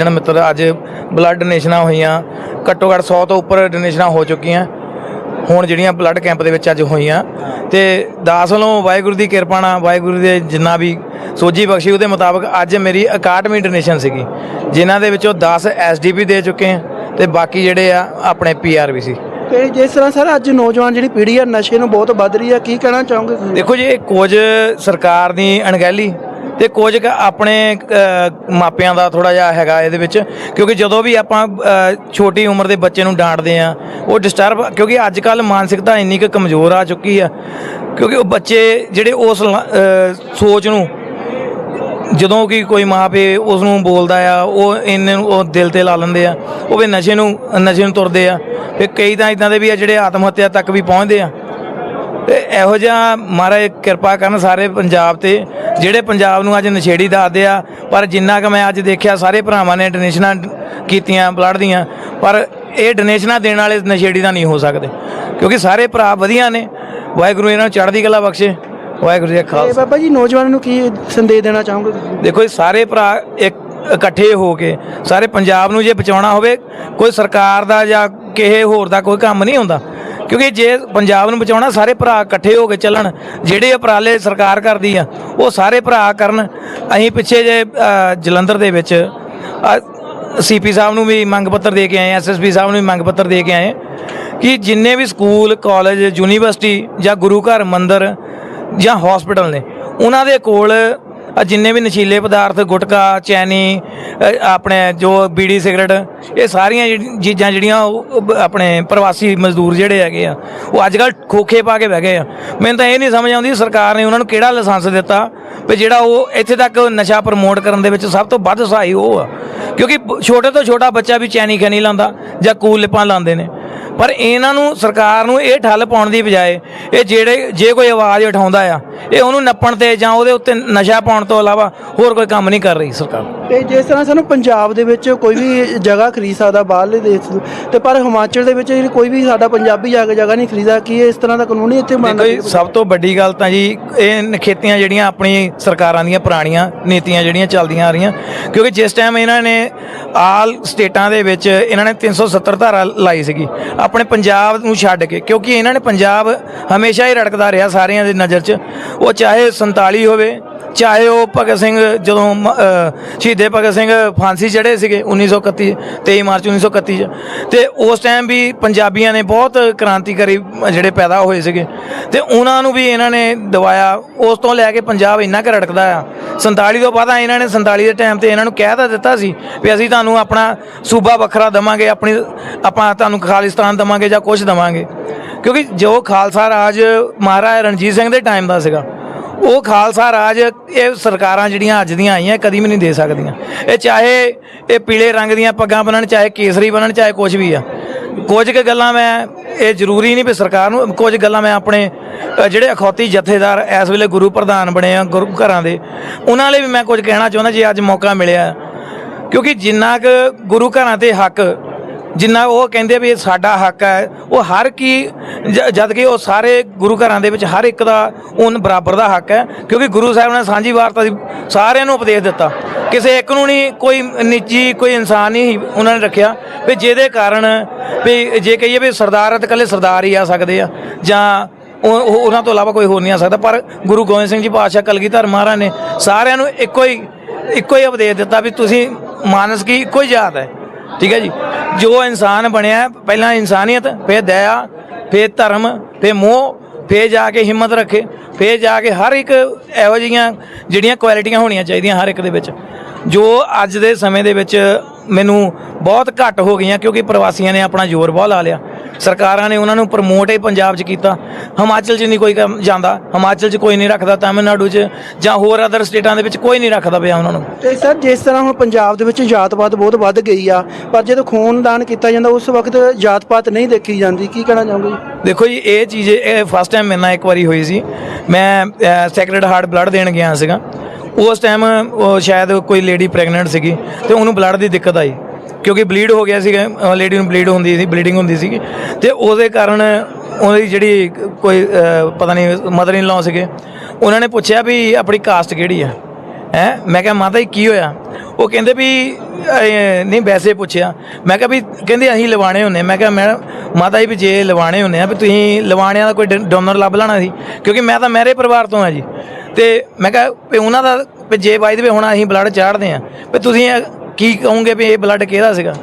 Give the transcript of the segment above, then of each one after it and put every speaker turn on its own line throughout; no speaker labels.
ਜਨ ਮਿੱਤਰ ਅੱਜ ਬਲੱਡ ਡੋਨੇਸ਼ਨਾਂ ਹੋਈਆਂ ਘੱਟੋ ਘੱਟ 100 ਤੋਂ ਉੱਪਰ ਡੋਨੇਸ਼ਨਾਂ ਹੋ ਚੁੱਕੀਆਂ। ਹੁਣ ਜਿਹੜੀਆਂ ਬਲੱਡ ਕੈਂਪ ਦੇ ਵਿੱਚ ਅੱਜ ਹੋਈਆਂ। ਤੇ ਦਾਸ ਵੱਲੋਂ ਵਾਹਿਗੁਰੂ ਦੀ ਕਿਰਪਾ ਨਾਲ ਵਾਹਿਗੁਰੂ ਦੇ ਜਿੰਨਾ ਵੀ ਸੋਝੀ ਬਖਸ਼ੀ ਉਹਦੇ ਮੁਤਾਬਕ ਅੱਜ ਮੇਰੀ 61ਵੀਂ ਡੋਨੇਸ਼ਨ ਸੀਗੀ। ਜਿਨ੍ਹਾਂ ਦੇ ਵਿੱਚੋਂ 10 ਐਸਡੀਪੀ ਦੇ ਚੁੱਕੇ ਆ ਤੇ ਬਾਕੀ ਜਿਹੜੇ ਆ ਆਪਣੇ ਪੀਆਰ ਵੀ ਸੀ।
ਤੇ ਜਿਸ ਤਰ੍ਹਾਂ ਸਰ ਅੱਜ ਨੌਜਵਾਨ ਜਿਹੜੀ ਪੀੜ੍ਹੀ ਆ ਨਸ਼ੇ ਨੂੰ ਬਹੁਤ ਵੱਧ ਰਹੀ ਆ ਕੀ ਕਹਿਣਾ ਚਾਹੋਗੇ
ਦੇਖੋ ਜੀ ਇਹ ਕੁਝ ਸਰਕਾਰ ਦੀ ਅਣਗਹਿਲੀ ਤੇ ਕੁਝ ਕੁ ਆਪਣੇ ਮਾਪਿਆਂ ਦਾ ਥੋੜਾ ਜਿਹਾ ਹੈਗਾ ਇਹਦੇ ਵਿੱਚ, ਕਿਉਂਕਿ ਜਦੋਂ ਵੀ ਆਪਾਂ ਛੋਟੀ ਉਮਰ ਦੇ ਬੱਚੇ ਨੂੰ ਡਾਂਟਦੇ ਆ ਉਹ ਡਿਸਟਰਬ ਕਿਉਂਕਿ ਅੱਜ ਕੱਲ ਮਾਨਸਿਕਤਾ ਇੰਨੀ ਕੁ ਕਮਜ਼ੋਰ ਆ ਚੁੱਕੀ ਆ, ਕਿਉਂਕਿ ਉਹ ਬੱਚੇ ਜਿਹੜੇ ਉਸ ਲ- ਸੋਚ ਨੂੰ, ਜਦੋਂ ਕਿ ਕੋਈ ਮਾਪੇ ਉਸ ਨੂੰ ਬੋਲਦਾ ਆ, ਉਹ ਇਹਨੇ ਉਹ ਦਿਲ ਤੇ ਲਾ ਲੈਂਦੇ ਆ, ਉਹ ਵੀ ਨਸ਼ੇ ਨੂੰ ਨਸ਼ੇ ਨੂੰ ਤੁਰਦੇ ਆ, ਤੇ ਕਈ ਤਾਂ ਇਦਾਂ ਦੇ ਵੀ ਆ ਜਿਹੜੇ ਆਤਮ ਹੱਤਿਆ ਤੱਕ ਵੀ ਪਹੁੰਚਦੇ ਆ ਤੇ ਇਹੋ ਜਿਹਾ ਮਹਾਰਾਜ ਕਿਰਪਾ ਕਰਨ ਸਾਰੇ ਪੰਜਾਬ ਤੇ ਜਿਹੜੇ ਪੰਜਾਬ ਨੂੰ ਅੱਜ ਨਸ਼ੇੜੀ ਦੱਸਦੇ ਆ ਪਰ ਜਿੰਨਾ ਕਿ ਮੈਂ ਅੱਜ ਦੇਖਿਆ ਸਾਰੇ ਭਰਾਵਾਂ ਨੇ ਡੋਨੇਸ਼ਨਾਂ ਕੀਤੀਆਂ ਬਲੱਡ ਦੀਆਂ ਪਰ ਇਹ ਡੋਨੇਸ਼ਨਾਂ ਦੇਣ ਵਾਲੇ ਨਸ਼ੇੜੀ ਤਾਂ ਨਹੀਂ ਹੋ ਸਕਦੇ ਕਿਉਂਕਿ ਸਾਰੇ ਭਰਾ ਵਧੀਆ ਨੇ ਵਾਹਿਗੁਰੂ ਇਹਨਾਂ ਨੂੰ ਚੜ੍ਹਦੀ ਕਲਾ ਬਖਸ਼ੇ ਵਾਹਿਗੁਰੂ ਜੀ ਖਾਲਸਾ।
ਬਾਬਾ ਜੀ ਨੌਜਵਾਨਾਂ ਨੂੰ ਕੀ ਸੰਦੇਸ਼ ਦੇਣਾ ਚਾਹੋਗੇ
ਦੇਖੋ ਜੀ ਸਾਰੇ ਭਰਾ ਇੱਕ ਇਕੱਠੇ ਹੋ ਕੇ ਸਾਰੇ ਪੰਜਾਬ ਨੂੰ ਜੇ ਬਚਾਉਣਾ ਹੋਵੇ ਕੋਈ ਸਰਕਾਰ ਦਾ ਜਾਂ ਕਿਸੇ ਹੋਰ ਦਾ ਕੋਈ ਕੰਮ ਨਹੀਂ ਹੁੰਦਾ ਕਿਉਂਕਿ ਜੇ ਪੰਜਾਬ ਨੂੰ ਬਚਾਉਣਾ, ਸਾਰੇ ਭਰਾ ਇਕੱਠੇ ਹੋ ਕੇ ਚੱਲਣ, ਜਿਹੜੇ ਉਪਰਾਲੇ ਸਰਕਾਰ ਕਰਦੀ ਆ, ਉਹ ਸਾਰੇ ਭਰਾ ਕਰਨ। ਅਸੀਂ ਪਿੱਛੇ ਜੇ ਜਲੰਧਰ ਦੇ ਵਿੱਚ ਸੀਪੀ ਸਾਹਿਬ ਨੂੰ ਵੀ ਮੰਗ ਪੱਤਰ ਦੇ ਕੇ ਆਏ ਐਸਐਸਪੀ ਸਾਹਿਬ ਨੂੰ ਵੀ ਮੰਗ ਪੱਤਰ ਦੇ ਕੇ ਆਏ, ਕਿ ਜਿੰਨੇ ਵੀ ਸਕੂਲ, ਕਾਲਜ, ਯੂਨੀਵਰਸਿਟੀ ਜਾਂ ਗੁਰੂ ਘਰ, ਮੰਦਿਰ ਜਾਂ ਹਸਪੀਟਲ ਨੇ, ਉਹਨਾਂ ਦੇ ਕੋਲ ਆਹ ਜਿੰਨੇ ਵੀ ਨਸ਼ੀਲੇ ਪਦਾਰਥ, ਗੁਟਕਾ, ਚੈਨੀ ਆਪਣੇ ਜੋ ਬੀੜੀ ਸਿਗਰਟ, ਇਹ ਸਾਰੀਆਂ ਜਿਹੜੀ ਚੀਜ਼ਾਂ ਜਿਹੜੀਆਂ ਉਹ ਆਪਣੇ ਪ੍ਰਵਾਸੀ ਮਜ਼ਦੂਰ ਜਿਹੜੇ ਹੈਗੇ ਆ, ਉਹ ਅੱਜ ਕੱਲ ਖੋਖੇ ਪਾ ਕੇ ਬਹਿ ਗਏ ਆ। ਮੈਨੂੰ ਤਾਂ ਇਹ ਨਹੀਂ ਸਮਝ ਆਉਂਦੀ ਸਰਕਾਰ ਨੇ ਉਹਨਾਂ ਨੂੰ ਕਿਹੜਾ ਲਾਇਸੈਂਸ ਦਿੱਤਾ ਵੀ ਜਿਹੜਾ ਉਹ ਇੱਥੇ ਤੱਕ ਨਸ਼ਾ ਪ੍ਰਮੋਟ ਕਰਨ ਦੇ ਵਿੱਚ ਸਭ ਤੋਂ ਵੱਧ ਸਹਾਈ ਉਹ ਆ। ਕਿਉਂਕਿ ਛੋਟੇ ਤੋਂ ਛੋਟਾ ਬੱਚਾ ਵੀ ਚੈਨੀ ਖੈਨੀ ਲਾਉਂਦਾ ਜਾਂ ਕੂਲ ਲਿਪਾਂ ਲਾਉਂਦੇ ਨੇ। ਪਰ ਇਹਨਾਂ ਨੂੰ ਸਰਕਾਰ ਨੂੰ ਇਹ ਠੱਲ ਪਾਉਣ ਦੀ ਬਜਾਏ ਇਹ ਜਿਹੜੇ ਜੇ ਕੋਈ ਆਵਾਜ਼ ਉਠਾਉਂਦਾ ਆ, ਇਹ ਉਹਨੂੰ ਨੱਪਣ ਤੇ ਜਾਂ ਉਹਦੇ ਉੱਤੇ ਨਸ਼ਾ ਪਾਉਣ ਤੋਂ ਇਲਾਵਾ ਹੋਰ ਕੋਈ ਕੰਮ ਨਹੀਂ ਕਰ ਰਹੀ ਸਰਕਾਰ।
ਤੇ ਜਿਸ ਤਰ੍ਹਾਂ ਸਾਨੂੰ ਪੰਜਾਬ ਦੇ ਵਿੱਚ ਕੋਈ ਵੀ ਜਗ੍ਹਾ ਖਰੀਦ ਸਕਦਾ ਬਾਹਰਲੇ ਦੇਸ਼ ਤੋਂ, ਤੇ ਪਰ ਹਿਮਾਚਲ ਦੇ ਵਿੱਚ ਜਿਹੜੀ ਕੋਈ ਵੀ ਸਾਡਾ ਪੰਜਾਬੀ ਜਾ ਕੇ ਜਗ੍ਹਾ ਨਹੀਂ ਖਰੀਦਾ ਕੀ ਇਸ ਤਰ੍ਹਾਂ ਦਾ ਕਾਨੂੰਨ ਨਹੀਂ ਇੱਥੇ ਬਣਨਾ
ਦੇਖੋ ਸਭ ਤੋਂ ਵੱਡੀ ਗੱਲ ਤਾਂ ਜੀ ਇਹ ਨਖੇਤੀਆਂ ਜਿਹੜੀਆਂ ਆਪਣੀ ਸਰਕਾਰਾਂ ਦੀਆਂ ਪੁਰਾਣੀਆਂ ਨੀਤੀਆਂ ਜਿਹੜੀਆਂ ਚੱਲਦੀਆਂ ਆ ਰਹੀਆਂ ਕਿਉਂਕਿ ਜਿਸ ਟਾਈਮ ਇਹਨਾਂ ਨੇ ਆਲ ਸਟੇਟਾਂ ਦੇ ਵਿੱਚ ਇਹਨਾਂ ਨੇ 370 ਧਾਰਾ ਲਾਈ ਸੀਗੀ ਆਪਣੇ ਪੰਜਾਬ ਨੂੰ ਛੱਡ ਕੇ ਕਿਉਂਕਿ ਇਹਨਾਂ ਨੇ ਪੰਜਾਬ ਹਮੇਸ਼ਾ ਹੀ ਰੜਕਦਾ ਰਿਹਾ ਸਾਰਿਆਂ ਦੀ ਨਜ਼ਰ 'ਚ ਉਹ ਚਾਹੇ 47 ਹੋਵੇ ਚਾਹੇ ਉਹ ਭਗਤ ਸਿੰਘ ਜਦੋਂ ਮ- ਅਹ, ਸ਼ਹੀਦੇ ਭਗਤ ਸਿੰਘ ਫਾਂਸੀ ਚੜ੍ਹੇ ਸੀਗੇ 1931 23 ਮਾਰਚ 1931 ਚ। ਤੇ ਉਸ ਟਾਈਮ ਵੀ ਪੰਜਾਬੀਆਂ ਨੇ ਬਹੁਤ ਕ੍ਰਾਂਤੀਕਾਰੀ ਜਿਹੜੇ ਪੈਦਾ ਹੋਏ ਸੀਗੇ। ਤੇ ਉਹਨਾਂ ਨੂੰ ਵੀ ਇਹਨਾਂ ਨੇ ਦਵਾਇਆ। ਉਸ ਤੋਂ ਲੈ ਕੇ ਪੰਜਾਬ ਇੰਨਾ ਕੁ ਰੜਕਦਾ ਆ। 47 ਤੋਂ ਬਾਅਦ ਇਹਨਾਂ ਨੇ 47 ਦੇ ਟਾਈਮ ਤੇ ਇਹਨਾਂ ਨੂੰ ਕਹਿ ਤਾਂ ਦਿੱਤਾ ਸੀ ਵੀ ਅਸੀਂ ਤੁਹਾਨੂੰ ਆਪਣਾ ਸੂਬਾ ਵੱਖਰਾ ਦਵਾਂਗੇ, ਆਪਣੀ, ਆਪਾਂ ਤੁਹਾਨੂੰ ਖਾਲਿਸਤਾਨ ਦਵਾਂਗੇ ਜਾਂ ਕੁਝ ਦਵਾਂਗੇ। ਕਿਉਂਕਿ ਜੋ ਖਾਲਸਾ ਰਾਜ ਮਹਾਰਾਜਾ ਰਣਜੀਤ ਸਿੰਘ ਦੇ ਟਾਈਮ ਦਾ ਸੀਗਾ ਉਹ ਖਾਲਸਾ ਰਾਜ ਇਹ ਸਰਕਾਰਾਂ ਜਿਹੜੀਆਂ ਅੱਜ ਦੀਆਂ ਆਈਆਂ ਕਦੀ ਵੀ ਨਹੀਂ ਦੇ ਸਕਦੀਆਂ। ਇਹ ਚਾਹੇ ਇਹ ਪੀਲੇ ਰੰਗ ਦੀਆਂ ਪੱਗਾਂ ਬਣਨ ਚਾਹੇ ਕੇਸਰੀ ਬਣਨ ਚਾਹੇ ਕੁਝ ਵੀ ਆ। ਕੁਝ ਕੁ ਗੱਲਾਂ ਮੈਂ, ਇਹ ਜ਼ਰੂਰੀ ਨਹੀਂ ਵੀ ਸਰਕਾਰ ਨੂੰ, ਕੁਝ ਗੱਲਾਂ ਮੈਂ ਆਪਣੇ ਜਿਹੜੇ ਅਖੌਤੀ ਜਥੇਦਾਰ ਇਸ ਵੇਲੇ ਗੁਰੂ ਪ੍ਰਧਾਨ ਬਣੇ ਆ, ਗੁਰੂ ਘਰਾਂ ਦੇ, ਉਹਨਾਂ ਲਈ ਵੀ ਮੈਂ ਕੁਝ ਕਹਿਣਾ ਚਾਹੁੰਦਾ, ਜੇ ਅੱਜ ਮੌਕਾ ਮਿਲਿਆ। ਕਿਉਂਕਿ ਜਿੰਨਾ ਕੁ ਗੁਰੂ ਘਰਾਂ ਤੇ ਹੱਕ ਜਿੰਨਾ ਉਹ ਕਹਿੰਦੇ ਵੀ ਇਹ ਸਾਡਾ ਹੱਕ ਹੈ, ਉਹ ਹਰ ਕੀ ਜ- ਜਦ ਕਿ ਉਹ ਸਾਰੇ ਗੁਰੂ ਘਰਾਂ ਦੇ ਵਿੱਚ ਹਰ ਇੱਕ ਦਾ ਉਹਨ ਬਰਾਬਰ ਦਾ ਹੱਕ ਹੈ, ਕਿਉਂਕਿ ਗੁਰੂ ਸਾਹਿਬ ਨੇ ਸਾਂਝੀ ਵਾਰਤਾ ਦੀ ਸਾਰਿਆਂ ਨੂੰ ਉਪਦੇਸ਼ ਦਿੱਤਾ। ਕਿਸੇ ਇੱਕ ਨੂੰ ਨਹੀਂ, ਕੋਈ ਨਿੱਜੀ, ਕੋਈ ਇਨਸਾਨ ਨਹੀਂ ਉਹਨਾਂ ਨੇ ਰੱਖਿਆ ਵੀ ਜਿਹਦੇ ਕਾਰਨ ਵੀ ਜੇ ਕਹੀਏ ਵੀ ਸਰਦਾਰ ਤਾਂ ਇਕੱਲੇ ਸਰਦਾਰ ਹੀ ਆ ਸਕਦੇ ਆ, ਜਾਂ ਉਹ ਉਹਨਾਂ ਤੋਂ ਇਲਾਵਾ ਕੋਈ ਹੋਰ ਨਹੀਂ ਆ ਸਕਦਾ, ਪਰ ਗੁਰੂ ਗੋਬਿੰਦ ਸਿੰਘ ਜੀ ਪਾਤਸ਼ਾਹ ਕਲਗੀਧਰ ਮਹਾਰਾਜ ਨੇ ਸਾਰਿਆਂ ਨੂੰ ਇੱਕੋ ਹੀ ਇੱਕੋ ਹੀ ਉਪਦੇਸ਼ ਦਿੱਤਾ ਵੀ ਤੁਸੀਂ ਮਾਨਸ ਕੀ, ਇੱਕੋ ਹੀ ਜਾਤ ਹੈ। ਠੀਕ ਹੈ ਜੀ? ਜੋ ਇਨਸਾਨ ਬਣਿਆ, ਪਹਿਲਾਂ ਇਨਸਾਨੀਅਤ, ਫਿਰ ਦਇਆ, ਫਿਰ ਧਰਮ, ਫਿਰ ਮੋਹ, ਫਿਰ ਜਾ ਕੇ ਹਿੰਮਤ ਰੱਖੇ, ਫਿਰ ਜਾ ਕੇ ਹਰ ਇੱਕ ਇਹੋ ਜਿਹੀਆਂ ਜਿਹੜੀਆਂ ਕੁਆਲਿਟੀਆਂ ਹੋਣੀਆਂ ਚਾਹੀਦੀਆਂ ਹਰ ਇੱਕ ਦੇ ਵਿੱਚ। ਜੋ ਅੱਜ ਦੇ ਸਮੇਂ ਦੇ ਵਿੱਚ ਮੈਨੂੰ ਬਹੁਤ ਘੱਟ ਹੋ ਗਈਆਂ ਕਿਉਂਕਿ ਪ੍ਰਵਾਸੀਆਂ ਨੇ ਆਪਣਾ ਜ਼ੋਰ ਬਹੁਤ ਲਾ ਲਿਆ। ਸਰਕਾਰਾਂ ਨੇ ਉਹਨਾਂ ਨੂੰ ਪ੍ਰਮੋਟ ਹੀ ਪੰਜਾਬ 'ਚ ਕੀਤਾ। ਹਿਮਾਚਲ 'ਚ ਨਹੀਂ ਕੋਈ ਕੰਮ ਜਾਂਦਾ। ਹਿਮਾਚਲ 'ਚ ਕੋਈ ਨਹੀਂ ਰੱਖਦਾ ਤਾਮਿਲਨਾਡੂ 'ਚ ਜਾਂ ਹੋਰ ਅਦਰ ਸਟੇਟਾਂ ਦੇ ਵਿੱਚ ਕੋਈ ਨਹੀਂ ਰੱਖਦਾ ਪਿਆ ਉਹਨਾਂ ਨੂੰ।
ਤੇ ਸਰ ਜਿਸ ਤਰ੍ਹਾਂ ਹੁਣ ਪੰਜਾਬ ਦੇ ਵਿੱਚ ਜਾਤ-ਪਾਤ ਬਹੁਤ ਵੱਧ ਗਈ ਆ ਪਰ ਜਦੋਂ ਖੂਨਦਾਨ ਕੀਤਾ ਜਾਂਦਾ ਉਸ ਵਕਤ ਜਾਤ-ਪਾਤ ਨਹੀਂ ਦੇਖੀ ਜਾਂਦੀ। ਕੀ ਕਹਿਣਾ ਚਾਹੋਗੇ ਜੀ?
ਦੇਖੋ ਜੀ ਇਹ ਚੀਜ਼ ਇਹ ਫਸਟ ਟਾਈਮ ਮੇਰੇ ਨਾਲ ਇੱਕ ਵਾਰੀ ਹੋਈ ਸੀ। ਮੈਂ ਸੈਕਰਡ ਹਾਰਟ ਬਲੱਡ ਦੇਣ ਗਿਆ ਸੀਗਾ। ਉਸ ਟਾਈਮ ਉਹ ਸ਼ਾਇਦ ਕੋਈ ਲੇਡੀ ਪ੍ਰੈਗਨੈਂਟ ਸੀਗੀ ਤੇ ਉਹਨੂੰ ਬਲੱਡ ਦੀ ਦਿੱਕਤ ਆਈ। ਕਿਉਂਕਿ ਬਲੀਡ ਹੋ ਗਿਆ ਸੀਗਾ ਲੇਡੀ ਨੂੰ ਬਲੀਡ ਹੁੰਦੀ ਸੀ ਬਲੀਡਿੰਗ ਹੁੰਦੀ ਸੀਗੀ। ਤੇ ਉਹਦੇ ਕਾਰਨ ਉਹਦੀ ਜਿਹੜੀ ਕੋਈ ਪਤਾ ਨਹੀਂ ਮਦਰ ਇਨ ਲਾਅ ਸੀਗੇ, ਉਹਨਾਂ ਨੇ ਪੁੱਛਿਆ ਵੀ ਆਪਣੀ ਕਾਸਟ ਕਿਹੜੀ ਆ? ਹੈ? ਮੈਂ ਕਿਹਾ, ਮਾਤਾ ਜੀ, ਕੀ ਹੋਇਆ? ਉਹ ਕਹਿੰਦੇ ਵੀ ਨਹੀਂ, ਵੈਸੇ ਪੁੱਛਿਆ। ਮੈਂ ਕਿਹਾ ਵੀ, ਕਹਿੰਦੇ ਅਸੀਂ ਲਵਾਣੇ ਹੁੰਨੇ ਮੈਂ ਕਿਹਾ ਮੈਂ ਮਾਤਾ ਜੀ ਵੀ ਜੇ ਲਵਾਣੇ ਹੁੰਨੇ ਆ, ਵੀ ਤੁਸੀਂ ਲਵਾਣਿਆਂ ਦਾ ਕੋਈ ਡੋਨਰ ਲੱਭ ਲੈਣਾ ਸੀ? ਕਿਉਂਕਿ ਮੈਂ ਤਾਂ ਮੇਰੇ ਪਰਿਵਾਰ ਤੋਂ ਆ ਜੀ। ਤੇ ਮੈਂ ਕਿਹਾ, ਵੀ ਉਹਨਾਂ ਦਾ, ਵੀ ਜੇ ਬਾਈ ਦੇ ਹੁਣ ਅਸੀਂ ਬਲੱਡ ਚਾੜਦੇ ਆ, ਵੀ ਤੁਸੀਂ ਕੀ ਕਹੋਗੇ ਵੀ ਇਹ ਬਲੱਡ ਕਿਹਦਾ ਸੀਗਾ?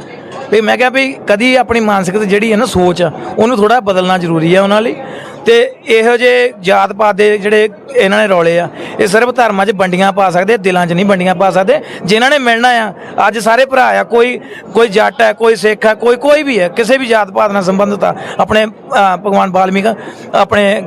ਵੀ ਮੈਂ ਕਿਹਾ ਵੀ ਕਦੀ ਆਪਣੀ ਮਾਨਸਿਕਤਾ ਜਿਹੜੀ ਹੈ ਨਾ ਸੋਚ ਆ, ਉਹਨੂੰ ਥੋੜਾ ਬਦਲਣਾ ਜ਼ਰੂਰੀ ਆ ਉਹਨਾਂ ਲਈ। ਤੇ ਇਹੋ ਜਿਹੇ ਜਾਤ ਪਾਤ ਦੇ ਜਿਹੜੇ ਇਹਨਾਂ ਨੇ ਰੌਲੇ ਆ, ਇਹ ਸਿਰਫ ਧਰਮਾਂ 'ਚ ਵੰਡੀਆਂ ਪਾ ਸਕਦੇ, ਦਿਲਾਂ 'ਚ ਨਹੀਂ ਵੰਡੀਆਂ ਪਾ ਸਕਦੇ। ਜਿਨ੍ਹਾਂ ਨੇ ਮਿਲਣਾ ਆ, ਅੱਜ ਸਾਰੇ ਭਰਾ ਆ, ਕੋਈ ਕੋਈ ਜੱਟ ਹੈ ਕੋਈ ਸਿੱਖ ਹੈ ਕੋਈ ਕੋਈ ਵੀ ਹੈ ਕਿਸੇ ਵੀ ਜਾਤ ਪਾਤ ਨਾਲ ਸੰਬੰਧਿਤ ਆ, ਆਪਣੇ ਭਗਵਾਨ ਵਾਲਮੀਕ ਆਪਣੇ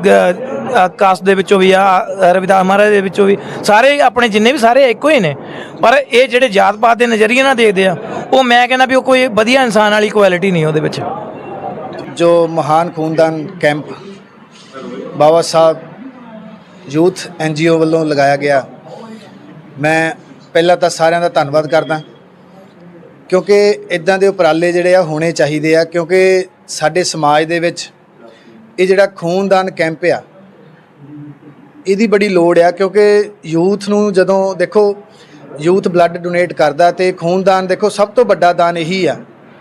ਕਾਸਟ ਦੇ ਵਿੱਚੋਂ ਵੀ ਆ ਰਵਿਦਾਸ ਮਹਾਰਾਜ ਦੇ ਵਿੱਚੋਂ ਵੀ, ਸਾਰੇ ਆਪਣੇ ਜਿੰਨੇ ਵੀ ਸਾਰੇ ਇੱਕੋ ਹੀ ਨੇ। ਪਰ ਇਹ ਜਿਹੜੇ ਜਾਤ ਪਾਤ ਦੇ ਨਜ਼ਰੀਏ ਨਾਲ ਦੇਖਦੇ ਆ, ਉਹ ਮੈਂ ਕਹਿੰਦਾ ਵੀ ਉਹ ਕੋਈ ਵਧੀਆ ਇਨਸਾਨ ਵਾਲੀ ਕੁਆਲਿਟੀ ਨਹੀਂ ਉਹਦੇ ਵਿੱਚ।
ਜੋ ਮਹਾਨ ਖੂਨਦਾਨ camp Baba Sahib youth NGO ਵੱਲੋਂ ਲਗਾਇਆ ਗਿਆ। ਮੈਂ ਪਹਿਲਾਂ ਤਾਂ ਸਾਰਿਆਂ ਦਾ ਧੰਨਵਾਦ ਕਰਦਾ। ਕਿਉਂਕਿ ਇਦਾਂ ਦੇ ਉਪਰਾਲੇ ਜਿਹੜੇ ਆ ਹੋਣੇ ਚਾਹੀਦੇ ਆ, ਕਿਉਂਕਿ ਸਾਡੇ ਸਮਾਜ ਦੇ ਵਿੱਚ ਇਹ ਜਿਹੜਾ ਖੂਨਦਾਨ ਕੈਂਪ ਆ, ਇਹਦੀ ਬੜੀ ਲੋੜ ਆ, ਕਿਉਂਕਿ ਯੂਥ ਨੂੰ ਜਦੋਂ ਦੇਖੋ, ਯੂਥ ਬਲੱਡ ਡੋਨੇਟ ਕਰਦਾ ਤੇ ਖੂਨਦਾਨ ਦੇਖੋ ਸਭ ਤੋਂ ਵੱਡਾ ਦਾਨ ਇਹੀ ਆ,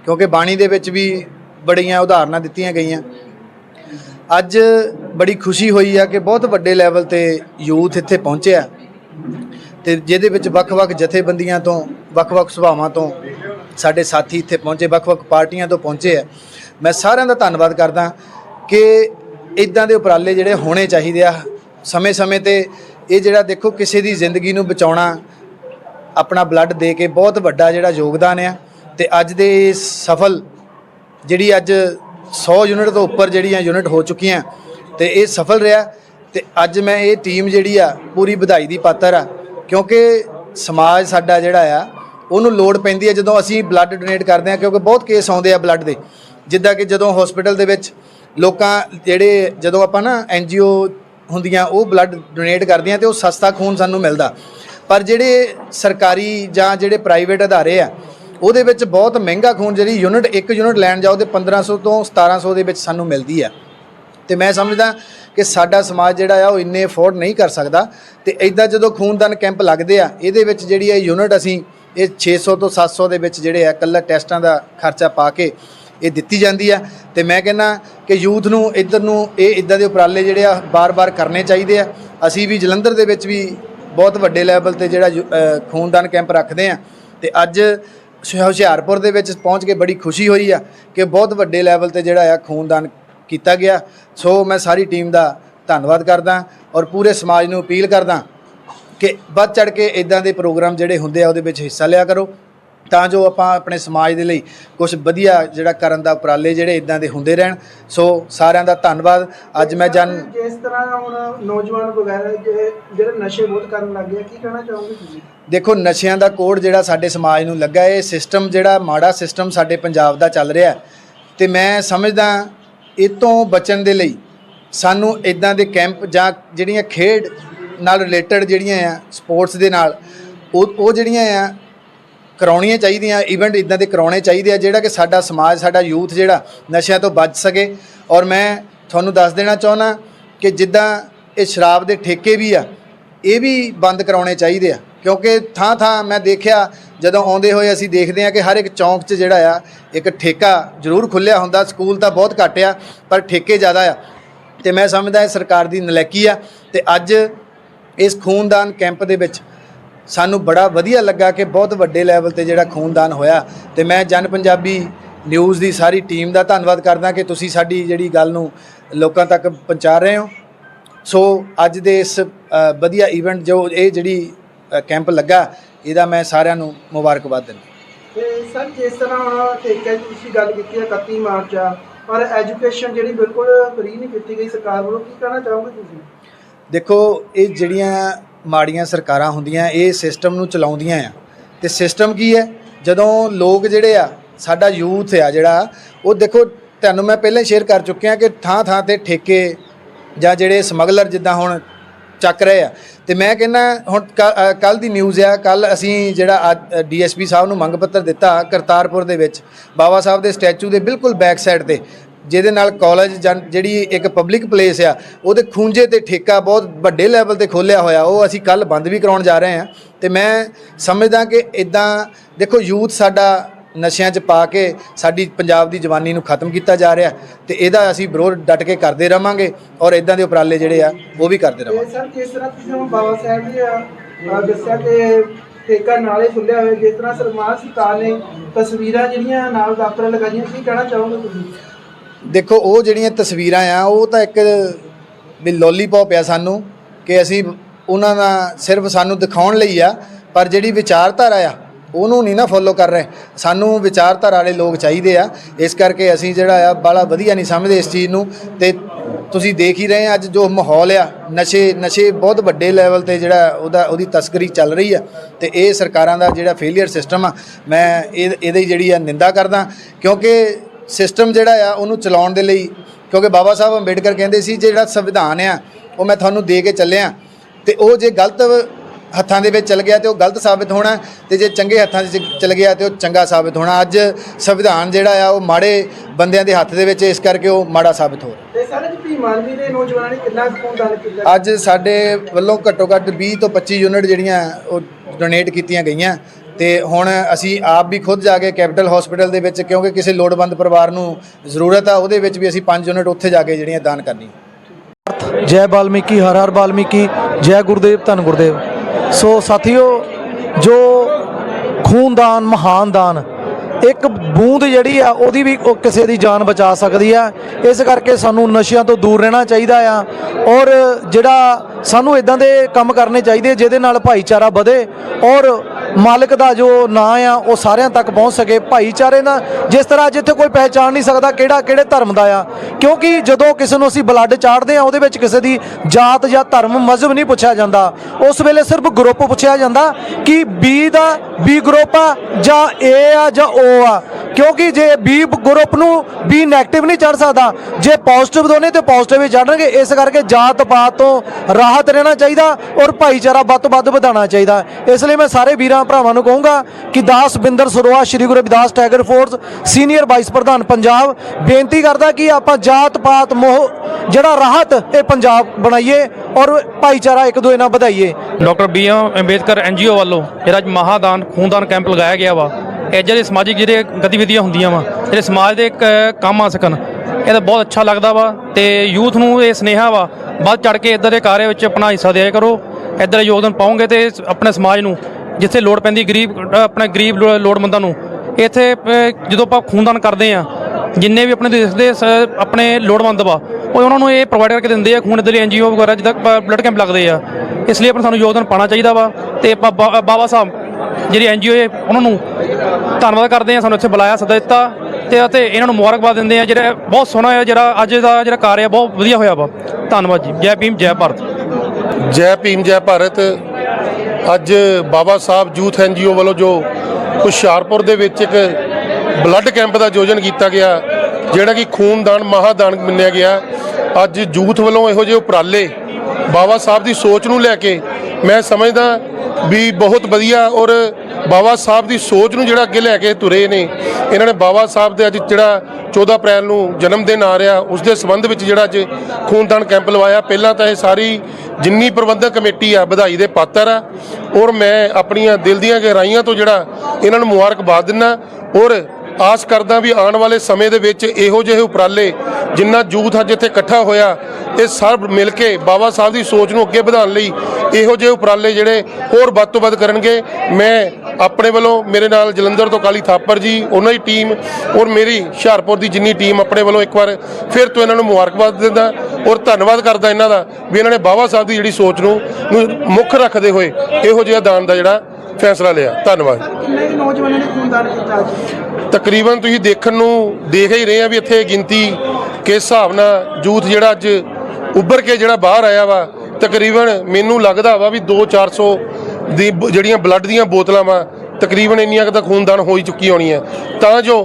ਕਿਉਂਕਿ ਬਾਣੀ ਦੇ ਵਿੱਚ ਵੀ ਬੜੀਆਂ ਉਦਾਹਰਨਾਂ ਦਿੱਤੀਆਂ ਗਈਆਂ। ਅੱਜ ਬੜੀ ਖੁਸ਼ੀ ਹੋਈ ਆ ਕਿ ਬਹੁਤ ਵੱਡੇ ਲੈਵਲ ਤੇ ਯੂਥ ਇੱਥੇ ਪਹੁੰਚਿਆ ਤੇ ਜਿਹਦੇ ਵਿੱਚ ਵੱਖ-ਵੱਖ ਜਥੇਬੰਦੀਆਂ ਤੋਂ, ਵੱਖ-ਵੱਖ ਸੁਭਾਵਾਂ ਤੋਂ ਸਾਡੇ ਸਾਥੀ ਇੱਥੇ ਪਹੁੰਚੇ, ਵੱਖ-ਵੱਖ ਪਾਰਟੀਆਂ ਤੋਂ ਪਹੁੰਚੇ ਆ। ਮੈਂ ਸਾਰਿਆਂ ਦਾ ਧੰਨਵਾਦ ਕਰਦਾ ਕਿ ਇਦਾਂ ਦੇ ਉਪਰਾਲੇ ਜਿਹੜੇ ਹੋਣੇ ਚਾਹੀਦੇ ਆ। ਸਮੇਂ-ਸਮੇਂ ਤੇ ਇਹ ਜਿਹੜਾ ਦੇਖੋ ਕਿਸੇ ਦੀ ਜ਼ਿੰਦਗੀ ਨੂੰ ਬਚਾਉਣਾ, ਆਪਣਾ ਬਲੱਡ ਦੇ ਕੇ ਬਹੁਤ ਵੱਡਾ ਜਿਹੜਾ ਯੋਗਦਾਨ ਆ। ਤੇ ਅੱਜ ਦੇ ਸਫਲ ਜਿਹੜੀ ਅੱਜ 100 ਯੂਨਿਟ ਤੋਂ ਉੱਪਰ ਜਿਹੜੀਆਂ ਯੂਨਿਟ ਹੋ ਚੁੱਕੀਆਂ, ਤੇ ਇਹ ਸਫਲ ਰਿਹਾ, ਤੇ ਅੱਜ ਮੈਂ ਇਹ ਟੀਮ ਜਿਹੜੀ ਆ, ਪੂਰੀ ਵਧਾਈ ਦੀ ਪਾਤਰ ਆ, ਕਿਉਂਕਿ ਸਮਾਜ ਸਾਡਾ ਜਿਹੜਾ ਆ, ਉਹਨੂੰ ਲੋੜ ਪੈਂਦੀ ਹੈ ਜਦੋਂ ਅਸੀਂ ਬਲੱਡ ਡੋਨੇਟ ਕਰਦੇ ਆ, ਕਿਉਂਕਿ ਬਹੁਤ ਕੇਸ ਆਉਂਦੇ ਆ ਬਲੱਡ ਦੇ, ਜਿੱਦਾਂ ਕਿ ਜਦੋਂ ਹਸਪੀਟਲ ਦੇ ਵਿੱਚ ਲੋਕਾਂ ਜਿਹੜੇ, ਜਦੋਂ ਆਪਾਂ ਨਾ ਐਨਜੀਓ ਹੁੰਦੀਆਂ, ਉਹ ਬਲੱਡ ਡੋਨੇਟ ਕਰਦੀਆਂ, ਤੇ ਉਹ ਸਸਤਾ ਖੂਨ ਸਾਨੂੰ ਮਿਲਦਾ, ਪਰ ਜਿਹੜੇ ਸਰਕਾਰੀ ਜਾਂ ਜਿਹੜੇ ਪ੍ਰਾਈਵੇਟ ਅਦਾਰੇ ਆ ਉਹਦੇ ਵਿੱਚ ਬਹੁਤ ਮਹਿੰਗਾ ਖੂਨ ਜਿਹੜੀ ਯੂਨਿਟ, ਇੱਕ ਯੂਨਿਟ ਲੈਣ ਜਾਓ ਤੇ 1500 ਤੋਂ 1700 ਦੇ ਵਿੱਚ ਸਾਨੂੰ ਮਿਲਦੀ ਆ ਤੇ ਮੈਂ ਸਮਝਦਾ ਕਿ ਸਾਡਾ ਸਮਾਜ ਜਿਹੜਾ ਆ ਉਹ ਇੰਨੇ ਅਫੋਰਡ ਨਹੀਂ ਕਰ ਸਕਦਾ ਤੇ ਐਦਾਂ ਜਦੋਂ ਖੂਨਦਾਨ ਕੈਂਪ ਲੱਗਦੇ ਆ, ਇਹਦੇ ਵਿੱਚ ਜਿਹੜੀ ਇਹ ਯੂਨਿਟ ਅਸੀਂ ਇਹ 600 ਤੋਂ 700 ਦੇ ਵਿੱਚ ਜਿਹੜੇ ਆ ਕੱਲਾ ਟੈਸਟਾਂ ਦਾ ਖਰਚਾ ਪਾ ਕੇ ਇਹ ਦਿੱਤੀ ਜਾਂਦੀ ਆ। ਤੇ ਮੈਂ ਕਹਿੰਦਾ ਕਿ ਯੂਥ ਨੂੰ ਇੱਧਰ ਨੂੰ ਇਹ ਇਦਾਂ ਦੇ ਉਪਰਾਲੇ ਜਿਹੜੇ ਆ ਬਾਰ-ਬਾਰ ਕਰਨੇ ਚਾਹੀਦੇ ਆ। ਅਸੀਂ ਵੀ ਜਲੰਧਰ ਦੇ ਵਿੱਚ ਵੀ ਬਹੁਤ ਵੱਡੇ ਲੈਵਲ ਤੇ ਜਿਹੜਾ ਯੂ- ਖੂਨਦਾਨ ਕੈਂਪ ਰੱਖਦੇ ਆ। ਤੇ ਅੱਜ ਹੁਸ਼ਿਆਰਪੁਰ ਦੇ ਵਿੱਚ ਪਹੁੰਚ ਕੇ ਬੜੀ ਖੁਸ਼ੀ ਹੋਈ ਆ ਕਿ ਬਹੁਤ ਵੱਡੇ ਲੈਵਲ ਤੇ ਜਿਹੜਾ ਆ ਖੂਨਦਾਨ ਕੀਤਾ ਗਿਆ। ਸੋ ਮੈਂ ਸਾਰੀ ਟੀਮ ਦਾ ਧੰਨਵਾਦ ਕਰਦਾ ਔਰ ਪੂਰੇ ਸਮਾਜ ਨੂੰ ਅਪੀਲ ਕਰਦਾ ਕਿ ਵੱਧ ਚੜ ਕੇ ਇਦਾਂ ਦੇ ਪ੍ਰੋਗਰਾਮ ਜਿਹੜੇ ਹੁੰਦੇ ਆ ਉਹਦੇ ਵਿੱਚ ਹਿੱਸਾ ਲਿਆ ਕਰੋ। ਤਾਂ ਜੋ ਆਪਾਂ ਆਪਣੇ ਸਮਾਜ ਦੇ ਲਈ ਕੁਝ ਵਧੀਆ ਜਿਹੜਾ ਕਰਨ ਦਾ ਉਪਰਾਲੇ ਜਿਹੜੇ ਇਦਾਂ ਦੇ ਹੁੰਦੇ ਰਹਿਣ। ਸੋ ਸਾਰਿਆਂ ਦਾ ਧੰਨਵਾਦ। ਅੱਜ ਮੈਂ ਜਨ
ਜਿਸ ਤਰ੍ਹਾਂ ਹੁਣ ਨੌਜਵਾਨ ਵਗੈਰਾ ਜਿਹੜੇ ਜਿਹੜੇ ਨਸ਼ੇ ਬਹੁਤ ਕਰਨ ਲੱਗ ਗਏ ਕੀ ਕਹਿਣਾ ਚਾਹੋਗੇ ਤੁਸੀਂ?
ਦੇਖੋ ਨਸ਼ਿਆਂ ਦਾ ਕੋਡ ਜਿਹੜਾ ਸਾਡੇ ਸਮਾਜ ਨੂੰ ਲੱਗਾ ਇਹ ਸਿਸਟਮ ਜਿਹੜਾ ਮਾੜਾ ਸਿਸਟਮ ਸਾਡੇ ਪੰਜਾਬ ਦਾ ਚੱਲ ਰਿਹਾ ਤੇ ਮੈਂ ਸਮਝਦਾ ਇਹ ਤੋਂ ਬਚਣ ਦੇ ਲਈ ਸਾਨੂੰ ਇਦਾਂ ਦੇ ਕੈਂਪ ਜਾਂ ਜਿਹੜੀਆਂ ਖੇਡ ਨਾਲ ਰਿਲੇਟਡ ਜਿਹੜੀਆਂ ਆ ਸਪੋਰਟਸ ਦੇ ਨਾਲ ਉਹ ਜਿਹੜੀਆਂ ਆ ਕਰਾਉਣੀਆਂ ਚਾਹੀਦੀਆਂ ਇਵੈਂਟ ਇਦਾਂ ਦੇ ਕਰਾਉਣੇ ਚਾਹੀਦੇ ਆ, ਜਿਹੜਾ ਕਿ ਸਾਡਾ ਸਮਾਜ, ਸਾਡਾ ਯੂਥ ਜਿਹੜਾ ਨਸ਼ਿਆਂ ਤੋਂ ਬਚ ਸਕੇ। ਔਰ ਮੈਂ ਤੁਹਾਨੂੰ ਦੱਸ ਦੇਣਾ ਚਾਹੁੰਦਾ ਕਿ ਜਿੱਦਾਂ ਇਹ ਸ਼ਰਾਬ ਦੇ ਠੇਕੇ ਵੀ ਆ, ਇਹ ਵੀ ਬੰਦ ਕਰਾਉਣੇ ਚਾਹੀਦੇ ਆ। ਕਿਉਂਕਿ ਥਾਂ ਥਾਂ ਮੈਂ ਦੇਖਿਆ, ਜਦੋਂ ਆਉਂਦੇ ਹੋਏ ਅਸੀਂ ਦੇਖਦੇ ਹਾਂ ਕਿ ਹਰ ਇੱਕ ਚੌਂਕ 'ਚ ਜਿਹੜਾ ਆ, ਇੱਕ ਠੇਕਾ ਜ਼ਰੂਰ ਖੁੱਲਿਆ ਹੁੰਦਾ, ਸਕੂਲ ਤਾਂ ਬਹੁਤ ਘੱਟ ਆ, ਪਰ ਠੇਕੇ ਜ਼ਿਆਦਾ ਆ। ਤੇ ਮੈਂ ਸਮਝਦਾ ਇਹ ਸਰਕਾਰ ਦੀ ਨਲੈਕੀ ਆ। ਤੇ ਅੱਜ ਇਸ ਖੂਨਦਾਨ ਕੈਂਪ ਦੇ ਵਿੱਚ ਸਾਨੂੰ ਬੜਾ ਵਧੀਆ ਲੱਗਾ ਕਿ ਬਹੁਤ ਵੱਡੇ ਲੈਵਲ ਤੇ ਜਿਹੜਾ ਖੂਨਦਾਨ ਹੋਇਆ ਤੇ ਮੈਂ ਜਨ ਪੰਜਾਬੀ ਨਿਊਜ਼ ਦੀ ਸਾਰੀ ਟੀਮ ਦਾ ਧੰਨਵਾਦ ਕਰਦਾ ਕਿ ਤੁਸੀਂ ਸਾਡੀ ਜਿਹੜੀ ਗੱਲ ਨੂੰ ਲੋਕਾਂ ਤੱਕ ਪਹੁੰਚਾ ਰਹੇ ਹੋ। ਸੋ ਅੱਜ ਦੇ ਇਸ ਵਧੀਆ ਇਵੈਂਟ ਜੋ ਇਹ ਜਿਹੜੀ ਕੈਂਪ ਲੱਗਾ ਇਹਦਾ ਮੈਂ ਸਾਰਿਆਂ ਨੂੰ ਮੁਬਾਰਕਬਾਦ ਦਿੰਦਾ।
ਤੇ ਸਰ ਜਿਸ ਤਰ੍ਹਾਂ ਹੁਣ ਠੇਕੇ ਦੀ ਤੁਸੀਂ ਗੱਲ ਕੀਤੀ ਹੈ 31 ਮਾਰਚ ਆ ਪਰ ਐਜੂਕੇਸ਼ਨ ਜਿਹੜੀ ਬਿਲਕੁਲ ਫ੍ਰੀ ਨਹੀਂ ਕੀਤੀ ਗਈ ਸਰਕਾਰ ਵੱਲੋਂ ਕੀ ਕਹਿਣਾ ਚਾਹੋਗੇ ਤੁਸੀਂ?
ਦੇਖੋ ਇਹ ਜਿਹੜੀਆਂ ਮਾੜੀਆਂ ਸਰਕਾਰਾਂ ਹੁੰਦੀਆਂ, ਇਹ ਸਿਸਟਮ ਨੂੰ ਚਲਾਉਂਦੀਆਂ ਆ। ਤੇ ਸਿਸਟਮ ਕੀ ਹੈ? ਜਦੋਂ ਲੋਕ ਜਿਹੜੇ ਆ, ਸਾਡਾ ਯੂਥ ਆ ਜਿਹੜਾ, ਉਹ ਦੇਖੋ, ਤੁਹਾਨੂੰ ਮੈਂ ਪਹਿਲਾਂ ਸ਼ੇਅਰ ਕਰ ਚੁੱਕਿਆ ਕਿ ਥਾਂ ਥਾਂ ਤੇ ਠੇਕੇ ਜਾਂ ਜਿਹੜੇ ਸਮਗਲਰ ਜਿੱਦਾਂ ਹੁਣ ਚੱਕ ਰਹੇ ਆ। ਤੇ ਮੈਂ ਕਹਿੰਦਾ, ਹੁਣ ਕੱਲ ਦੀ ਨਿਊਜ਼ ਆ ਕੱਲ ਅਸੀਂ ਜਿਹੜਾ ਡੀਐਸਪੀ ਸਾਹਿਬ ਨੂੰ ਮੰਗ ਪੱਤਰ ਦਿੱਤਾ ਕਰਤਾਰਪੁਰ ਦੇ ਵਿੱਚ ਬਾਬਾ ਸਾਹਿਬ ਦੇ ਸਟੈਚੂ ਦੇ ਬਿਲਕੁਲ ਬੈਕ ਸਾਈਡ ਤੇ। ਜਿਹਦੇ ਨਾਲ ਕਾਲਜ ਜਿਹੜੀ ਇੱਕ ਪਬਲਿਕ ਪਲੇਸ ਆ, ਉਹਦੇ ਖੂੰਜੇ ਤੇ ਠੇਕਾ ਬਹੁਤ ਵੱਡੇ ਲੈਵਲ ਤੇ ਖੋਲਿਆ ਹੋਇਆ, ਉਹ ਅਸੀਂ ਕੱਲ ਬੰਦ ਵੀ ਕਰਾਉਣ ਜਾ ਰਹੇ ਹਾਂ। ਤੇ ਮੈਂ ਸਮਝਦਾ ਕਿ ਇਦਾਂ ਦੇਖੋ ਯੂਥ ਸਾਡਾ ਨਸ਼ਿਆਂ 'ਚ ਪਾ ਕੇ ਸਾਡੀ ਪੰਜਾਬ ਦੀ ਜਵਾਨੀ ਨੂੰ ਖਤਮ ਕੀਤਾ ਜਾ ਰਿਹਾ, ਤੇ ਇਹਦਾ ਅਸੀਂ ਵਿਰੋਧ ਡਟ ਕੇ ਕਰਦੇ ਰਵਾਂਗੇ ਔਰ ਇਦਾਂ ਦੇ ਉਪਰਾਲੇ ਜਿਹੜੇ ਆ, ਉਹ ਵੀ ਕਰਦੇ ਰਵਾਂਗੇ।
ਸਰ ਕਿਸ ਤਰ੍ਹਾਂ ਤੁਸੀਂ ਬਾਬਾ ਸਾਹਿਬ ਜੀ ਦੱਸਿਆ ਕਿ ਠੇਕਾ ਨਾਲੇ ਖੁੱਲਿਆ ਹੋਇਆ, ਜਿਸ ਤਰ੍ਹਾਂ ਸਰਮਾਨ ਸਰਕਾਰ ਨੇ ਤਸਵੀਰਾਂ ਜਿਹੜੀਆਂ ਨਾਲ ਦਫ਼ਤਰ ਲਗਾਈਆਂ, ਕੀ ਕਹਿਣਾ ਚਾਹੋਗੇ ਤੁਸੀਂ?
ਦੇਖੋ, ਉਹ ਜਿਹੜੀਆਂ ਤਸਵੀਰਾਂ ਆ, ਉਹ ਤਾਂ ਇੱਕ ਵੀ ਲੋਲੀਪੌਪ ਆ ਸਾਨੂੰ ਕਿ ਅਸੀਂ ਉਹਨਾਂ ਦਾ ਸਿਰਫ ਸਾਨੂੰ ਦਿਖਾਉਣ ਲਈ ਆ, ਪਰ ਜਿਹੜੀ ਵਿਚਾਰਧਾਰਾ ਆ, ਉਹਨੂੰ ਨਹੀਂ ਨਾ ਫੋਲੋ ਕਰ ਰਹੇ। ਸਾਨੂੰ ਵਿਚਾਰਧਾਰਾ ਵਾਲੇ ਲੋਕ ਚਾਹੀਦੇ ਆ। ਇਸ ਕਰਕੇ ਅਸੀਂ ਜਿਹੜਾ ਆ ਬਾਲਾ ਵਧੀਆ ਨਹੀਂ ਸਮਝਦੇ ਇਸ ਚੀਜ਼ ਨੂੰ ਤੇ ਤੁਸੀਂ ਦੇਖ ਹੀ ਰਹੇ ਅੱਜ ਜੋ ਮਾਹੌਲ ਆ, ਨਸ਼ੇ ਨਸ਼ੇ ਬਹੁਤ ਵੱਡੇ ਲੈਵਲ ਤੇ ਜਿਹੜਾ ਉਹਦਾ, ਉਹਦੀ ਤਸਕਰੀ ਚੱਲ ਰਹੀ ਆ ਤੇ ਇਹ ਸਰਕਾਰਾਂ ਦਾ ਜਿਹੜਾ ਫੇਲਿਅਰ ਸਿਸਟਮ ਆ, ਮੈਂ ਇਹ, ਇਹਦੀ ਜਿਹੜੀ ਆ ਨਿੰਦਾ ਕਰਦਾ ਕਿਉਂਕਿ ਸਿਸਟਮ ਜਿਹੜਾ ਆ ਉਹਨੂੰ ਚਲਾਉਣ ਦੇ ਲਈ ਕਿਉਂਕਿ ਬਾਬਾ ਸਾਹਿਬ ਅੰਬੇਡਕਰ ਕਹਿੰਦੇ ਸੀ ਜਿਹੜਾ ਸੰਵਿਧਾਨ ਆ ਉਹ ਮੈਂ ਤੁਹਾਨੂੰ ਦੇ ਕੇ ਚੱਲਿਆ। ਤੇ ਉਹ ਜੇ ਗਲਤ ਹੱਥਾਂ ਦੇ ਵਿੱਚ ਚਲ ਗਿਆ ਤੇ ਉਹ ਗਲਤ ਸਾਬਿਤ ਹੋਣਾ ਤੇ ਜੇ ਚੰਗੇ ਹੱਥਾਂ 'ਚ ਚਲ ਗਿਆ ਤੇ ਉਹ ਚੰਗਾ ਸਾਬਿਤ ਹੋਣਾ। ਅੱਜ ਸੰਵਿਧਾਨ ਜਿਹੜਾ ਆ ਉਹ ਮਾੜੇ ਬੰਦਿਆਂ ਦੇ ਹੱਥ ਦੇ ਵਿੱਚ ਇਸ ਕਰਕੇ ਉਹ ਮਾੜਾ ਸਾਬਿਤ ਹੋ ਰਿਹਾ।
ਤੇ ਸਾਰੇ ਜੀ ਭੀਮਾਨਵੀ ਦੇ ਨੌਜਵਾਨਾਂ ਨੇ ਕਿੰਨਾ ਖੂਨ ਦਾਨ ਕੀਤਾ?
ਅੱਜ ਸਾਡੇ ਵੱਲੋਂ ਘੱਟੋ ਘੱਟ 20 ਤੋਂ 25 ਯੂਨਿਟ ਜਿਹੜੀਆਂ ਉਹ ਡੋਨੇਟ ਕੀਤੀਆਂ ਗਈਆਂ। ਤੇ ਹੁਣ ਅਸੀਂ ਆਪ ਵੀ ਖੁਦ ਜਾ ਕੇ ਕੈਪੀਟਲ ਹਸਪੀਟਲ ਦੇ ਵਿੱਚ, ਕਿਉਂਕਿ ਕਿਸੇ ਲੋੜਵੰਦ ਪਰਿਵਾਰ ਨੂੰ ਜ਼ਰੂਰਤ ਆ, ਉਹਦੇ ਵਿੱਚ ਵੀ ਅਸੀਂ 5 ਯੂਨਿਟ ਉੱਥੇ ਜਾ ਕੇ ਜਿਹੜੀਆਂ ਦਾਨ ਕਰਨੀ
ਜੈ ਬਾਲਮੀਕੀ, ਹਰ ਹਰ ਬਾਲਮੀਕੀ, ਜੈ ਗੁਰਦੇਵ, ਧੰਨ ਗੁਰਦੇਵ। ਸੋ ਸਾਥੀਓ, ਜੋ ਖੂਨਦਾਨ, ਮਹਾਨ ਦਾਨ, ਇੱਕ ਬੂੰਦ ਜਿਹੜੀ ਆ, ਉਹਦੀ ਵੀ ਉਹ ਕਿਸੇ ਦੀ ਜਾਨ ਬਚਾ ਸਕਦੀ ਆ। ਇਸ ਕਰਕੇ ਸਾਨੂੰ ਨਸ਼ਿਆਂ ਤੋਂ ਦੂਰ ਰਹਿਣਾ ਚਾਹੀਦਾ ਆ, ਔਰ ਜਿਹੜਾ ਸਾਨੂੰ ਇਦਾਂ ਦੇ ਕੰਮ ਕਰਨੇ ਚਾਹੀਦੇ, ਜਿਹਦੇ ਨਾਲ ਭਾਈਚਾਰਾ ਵਧੇ, ਔਰ ਮਾਲਕ ਦਾ ਜੋ ਨਾਂ ਆ, ਉਹ ਸਾਰਿਆਂ ਤੱਕ ਪਹੁੰਚ ਸਕੇ ਭਾਈਚਾਰੇ ਨਾਲ। ਜਿਸ ਤਰ੍ਹਾਂ ਜਿੱਥੇ ਕੋਈ ਪਹਿਚਾਨ ਨਹੀਂ ਸਕਦਾ ਕਿਹੜਾ ਕਿਹੜੇ ਧਰਮ ਦਾ ਆ। ਕਿਉਂਕਿ ਜਦੋਂ ਕਿਸੇ ਨੂੰ ਅਸੀਂ ਬਲੱਡ ਚਾੜਦੇ ਆ, ਉਹਦੇ ਵਿੱਚ ਕਿਸੇ ਦੀ ਜਾਤ ਜਾਂ ਧਰਮ ਮਜ਼ਹਬ ਨਹੀਂ ਪੁੱਛਿਆ ਜਾਂਦਾ। ਉਸ ਵੇਲੇ ਸਿਰਫ ਗਰੁੱਪ ਪੁੱਛਿਆ ਜਾਂਦਾ ਕਿ ਬੀ ਦਾ ਬੀ ਗਰੁੱਪ ਆ ਜਾਂ ਏ ਆ ਜਾਂ ਓ ਆ। ਕਿਉਂਕਿ ਜੇ ਬੀ ਗਰੁੱਪ ਨੂੰ ਬੀ 네ਗੇਟਿਵ ਨਹੀਂ ਚੜ ਸਕਦਾ, ਜੇ ਪੋਜ਼ਿਟਿਵ ਦੋਨੇ ਤੇ ਪੋਜ਼ਿਟਿਵ ਹੀ ਚੜਨਗੇ ਇਸ ਕਰਕੇ ਜਾਤ ਪਾਤ ਤੋਂ ਰਾਹਤ ਰਹਿਣਾ ਚਾਹੀਦਾ ਔਰ ਭਾਈਚਾਰਾ ਵੱਧ ਤੋਂ ਵੱਧ ਵਧਾਉਣਾ ਚਾਹੀਦਾ। ਇਸ ਲਈ ਮੈਂ ਸਾਰੇ ਵੀਰਾਂ ਭਰਾਵਾਂ ਨੂੰ ਕਹੂੰਗਾ ਕਿ ਦਾਸ Binder Saroa Shri Guru Ravidas tiger force, senior vice ਪ੍ਰਧਾਨ ਪੰਜਾਬ, ਬੇਨਤੀ ਕਰਦਾ ਕਿ ਆਪਾਂ ਜਾਤ ਪਾਤ, ਮੋਹ, ਜਿਹੜਾ ਰਾਹਤ, ਇਹ ਪੰਜਾਬ ਬਣਾਈਏ ਔਰ ਭਾਈਚਾਰਾ ਇੱਕ ਦੂਜੇ ਨਾਲ ਵਧਾਈਏ।
Doctor B M Ambedkar NGO ਵੱਲੋਂ ਜਿਹੜਾ ਅੱਜ ਮਹਾਦਾਨ, ਖੂਨਦਾਨ ਕੈਂਪ ਲਗਾਇਆ ਗਿਆ ਵਾ, ਇਹ ਜਿਹੜੇ ਸਮਾਜਿਕ ਜਿਹੜੇ ਗਤੀਵਿਧੀਆਂ ਹੁੰਦੀਆਂ ਵਾ, ਜਿਹੜੇ ਸਮਾਜ ਦੇ ਇੱਕ ਕੰਮ ਆ ਸਕਣ, ਇਹ ਤਾਂ ਬਹੁਤ ਅੱਛਾ ਲੱਗਦਾ ਵਾ ਤੇ ਯੂਥ ਨੂੰ ਇਹ ਸਨੇਹਾ ਵਾ, ਵੱਧ ਚੜ ਕੇ ਇਦਾਂ ਦੇ ਕਾਰਜ ਵਿੱਚ ਆਪਣਾ ਹਿੱਸਾ ਦਿਆ ਕਰੋ ਇਦਾਂ ਯੋਗਦਾਨ ਪਾਉਂਗੇ ਤੇ ਆਪਣੇ ਸਮਾਜ ਨੂੰ ਜਿੱਥੇ ਲੋੜ ਪੈਂਦੀ ਗਰੀਬ ਅ, ਆਪਣੇ ਗਰੀਬ ਲੋ- ਲੋੜਵੰਦਾਂ ਨੂੰ। ਇੱਥੇ ਜਦੋਂ ਆਪਾਂ ਖੂਨਦਾਨ ਕਰਦੇ ਆ ਜਿੰਨੇ ਵੀ ਆਪਣੇ ਦੇਸ਼ ਦੇ ਸ- ਆਪਣੇ ਲੋੜਵੰਦ ਵਾ ਉਹ ਉਹਨਾਂ ਨੂੰ ਇਹ ਪ੍ਰੋਵਾਈਡ ਕਰਕੇ ਦਿੰਦੇ ਆ ਖੂਨ ਦੇ ਲਈ ਐਨਜੀਓ ਵਗੈਰਾ ਜਿੱਦਾਂ ਬਲੱਡ ਕੈਂਪ ਲੱਗਦੇ ਆ। ਇਸ ਲਈ ਆਪਾਂ ਸਾਨੂੰ ਯੋਗਦਾਨ ਪਾਣਾ ਚਾਹੀਦਾ ਵਾ ਤੇ ਆਪਾਂ ਬਾ- ਬਾਬਾ ਸਾਹਿਬ ਜਿਹੜੀ ਐਨਜੀਓ ਹੈ ਉਹਨਾਂ ਨੂੰ ਧੰਨਵਾਦ ਕਰਦੇ ਆ ਸਾਨੂੰ ਇੱਥੇ ਬੁਲਾਇਆ ਸੱਦਾ ਦਿੱਤਾ ਤੇ ਅਤੇ ਇਹਨਾਂ ਨੂੰ ਮੁਬਾਰਕਬਾਦ ਦਿੰਦੇ ਆ ਜਿਹੜਾ ਬਹੁਤ ਸੋਹਣਾ ਹੈ ਜਿਹੜਾ ਅੱਜ ਦਾ ਜਿਹੜਾ ਕਾਰਜ ਆ ਬਹੁਤ ਵਧੀਆ ਹੋਇਆ ਵਾ। ਧੰਨਵਾਦ ਜੀ। ਜੈ ਭੀਮ ਜੈ ਭਾਰਤ।
ਜੈ ਭੀਮ ਜੈ ਭਾਰਤ। ਅੱਜ ਬਾਬਾ ਸਾਹਿਬ ਯੂਥ ਐਨਜੀਓ ਵੱਲੋਂ ਜੋ ਹੁਸ਼ਿਆਰਪੁਰ ਦੇ ਵਿੱਚ ਇੱਕ ਬਲੱਡ ਕੈਂਪ ਦਾ ਆਯੋਜਨ ਕੀਤਾ ਗਿਆ, ਜਿਹੜਾ ਕਿ ਖੂਨਦਾਨ, ਮਹਾਦਾਨ ਮੰਨਿਆ ਗਿਆ। ਅੱਜ ਯੂਥ ਵੱਲੋਂ ਇਹੋ ਜਿਹੇ ਉਪਰਾਲੇ ਬਾਬਾ ਸਾਹਿਬ ਦੀ ਸੋਚ ਨੂੰ ਲੈ ਕੇ ਮੈਂ ਸਮਝਦਾ ਵੀ ਬਹੁਤ ਵਧੀਆ ਔਰ ਬਾਬਾ ਸਾਹਿਬ ਦੀ ਸੋਚ ਨੂੰ ਜਿਹੜਾ ਅੱਗੇ ਲੈ ਕੇ ਤੁਰੇ ਨੇ। ਇਹਨਾਂ ਨੇ ਬਾਬਾ ਸਾਹਿਬ ਦੇ ਅੱਜ ਜਿਹੜਾ 14 ਅਪ੍ਰੈਲ ਨੂੰ ਜਨਮ ਦਿਨ ਆ ਰਿਹਾ, ਉਸ ਦੇ ਸੰਬੰਧ ਵਿੱਚ ਜਿਹੜਾ ਅੱਜ ਖੂਨਦਾਨ ਕੈਂਪ ਲਵਾਇਆ, ਪਹਿਲਾਂ ਤਾਂ ਇਹ ਸਾਰੀ ਜਿੰਨੀ ਪ੍ਰਬੰਧਕ ਕਮੇਟੀ ਆ, ਵਧਾਈ ਦੇ ਪਾਤਰ ਆ, ਔਰ ਮੈਂ ਆਪਣੀਆਂ ਦਿਲ ਦੀਆਂ ਗਹਿਰਾਈਆਂ ਤੋਂ ਜਿਹੜਾ ਇਹਨਾਂ ਨੂੰ ਮੁਬਾਰਕਬਾਦ ਦਿੰਦਾ ਔਰ ਆਸ ਕਰਦਾ ਵੀ ਆਉਣ ਵਾਲੇ ਸਮੇਂ ਦੇ ਵਿੱਚ ਇਹੋ ਜਿਹੇ ਉਪਰਾਲੇ ਜਿੰਨਾ ਯੂਥ ਅੱਜ ਇੱਥੇ ਇਕੱਠਾ ਹੋਇਆ, ਇਹ ਸਭ ਮਿਲ ਕੇ ਬਾਬਾ ਸਾਹਿਬ ਦੀ ਸੋਚ ਨੂੰ ਅੱਗੇ ਵਧਾਉਣ ਲਈ ਇਹੋ ਜਿਹੇ ਉਪਰਾਲੇ ਜਿਹੜੇ ਹੋਰ ਵੱਧ ਤੋਂ ਵੱਧ ਕਰਨਗੇ। ਮੈਂ ਆਪਣੇ ਵੱਲੋਂ ਮੇਰੇ ਨਾਲ ਜਲੰਧਰ ਤੋਂ ਕਾਲੀ ਥਾਪਰ ਜੀ, ਉਹਨਾਂ ਦੀ ਟੀਮ ਔਰ ਮੇਰੀ ਹੁਸ਼ਿਆਰਪੁਰ ਦੀ ਜਿੰਨੀ ਟੀਮ ਆਪਣੇ ਵੱਲੋਂ ਇੱਕ ਵਾਰ ਫਿਰ ਤੋਂ ਇਹਨਾਂ ਨੂੰ ਮੁਬਾਰਕਬਾਦ ਦਿੰਦਾ ਔਰ ਧੰਨਵਾਦ ਕਰਦਾ ਇਹਨਾਂ ਦਾ ਵੀ ਇਹਨਾਂ ਨੇ ਬਾਬਾ ਸਾਹਿਬ ਦੀ ਜਿਹੜੀ ਸੋਚ ਨੂੰ ਨੂੰ ਮੁੱਖ ਰੱਖਦੇ ਹੋਏ ਇਹੋ ਜਿਹਾ ਦਾਨ ਦਾ ਜਿਹੜਾ ਫੈਸਲਾ ਲਿਆ। ਧੰਨਵਾਦ।
ਕਿੰਨੇ ਕੁ ਨੌਜਵਾਨਾਂ ਨੇ ਖੂਨ ਦਾਨ ਕੀਤਾ ਅੱਜ
ਤਕਰੀਬਨ ਤੁਸੀਂ ਦੇਖਣ ਨੂੰ ਦੇਖ ਹੀ ਰਹੇ ਆ ਵੀ ਇੱਥੇ ਗਿਣਤੀ ਕਿਸ ਹਿਸਾਬ ਨਾਲ ਯੂਥ ਜਿਹੜਾ ਅੱਜ ਉੱਭਰ ਕੇ ਜਿਹੜਾ ਬਾਹਰ ਆਇਆ ਵਾ ਤਕਰੀਬਨ ਮੈਨੂੰ ਲੱਗਦਾ ਵਾ ਵੀ 2-400 ਦੀ ਬ- ਜਿਹੜੀਆਂ ਬਲੱਡ ਦੀਆਂ ਬੋਤਲਾਂ ਵਾ ਤਕਰੀਬਨ ਇੰਨੀਆਂ ਕੁ ਤਾਂ ਖੂਨਦਾਨ ਹੋ ਹੀ ਚੁੱਕੀ ਹੋਣੀਆਂ ਤਾਂ ਜੋ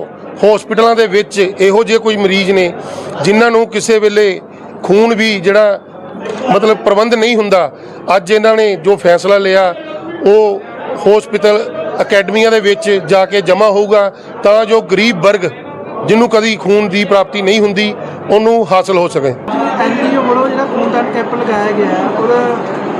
ਹਸਪੀਟਲਾਂ ਦੇ ਵਿੱਚ ਇਹੋ ਜਿਹੇ ਕੋਈ ਮਰੀਜ਼ ਨੇ ਜਿਨ੍ਹਾਂ ਨੂੰ ਕਿਸੇ ਵੇਲੇ ਖੂਨ ਵੀ ਜਿਹੜਾ ਮਤਲਬ ਪ੍ਰਬੰਧ ਨਹੀਂ ਹੁੰਦਾ ਅੱਜ ਇਹਨਾਂ ਨੇ ਜੋ ਫੈਸਲਾ ਲਿਆ ਉਹ ਹਸਪੀਟਲ ਅਕੈਡਮੀਆਂ ਦੇ ਵਿੱਚ ਜਾ ਕੇ ਜਮ੍ਹਾਂ ਹੋਊਗਾ ਤਾਂ ਜੋ ਗਰੀਬ ਵਰਗ ਜਿਹਨੂੰ ਕਦੀ ਖੂਨ ਦੀ ਪ੍ਰਾਪਤੀ ਨਹੀਂ ਹੁੰਦੀ ਉਹਨੂੰ ਹਾਸਲ ਹੋ ਸਕੇ।
ਐਨਜੀਓ ਵੱਲੋਂ ਜਿਹੜਾ ਖੂਨਦਾਨ ਕੈਂਪ ਲਗਾਇਆ ਗਿਆ ਹੈ ਔਰ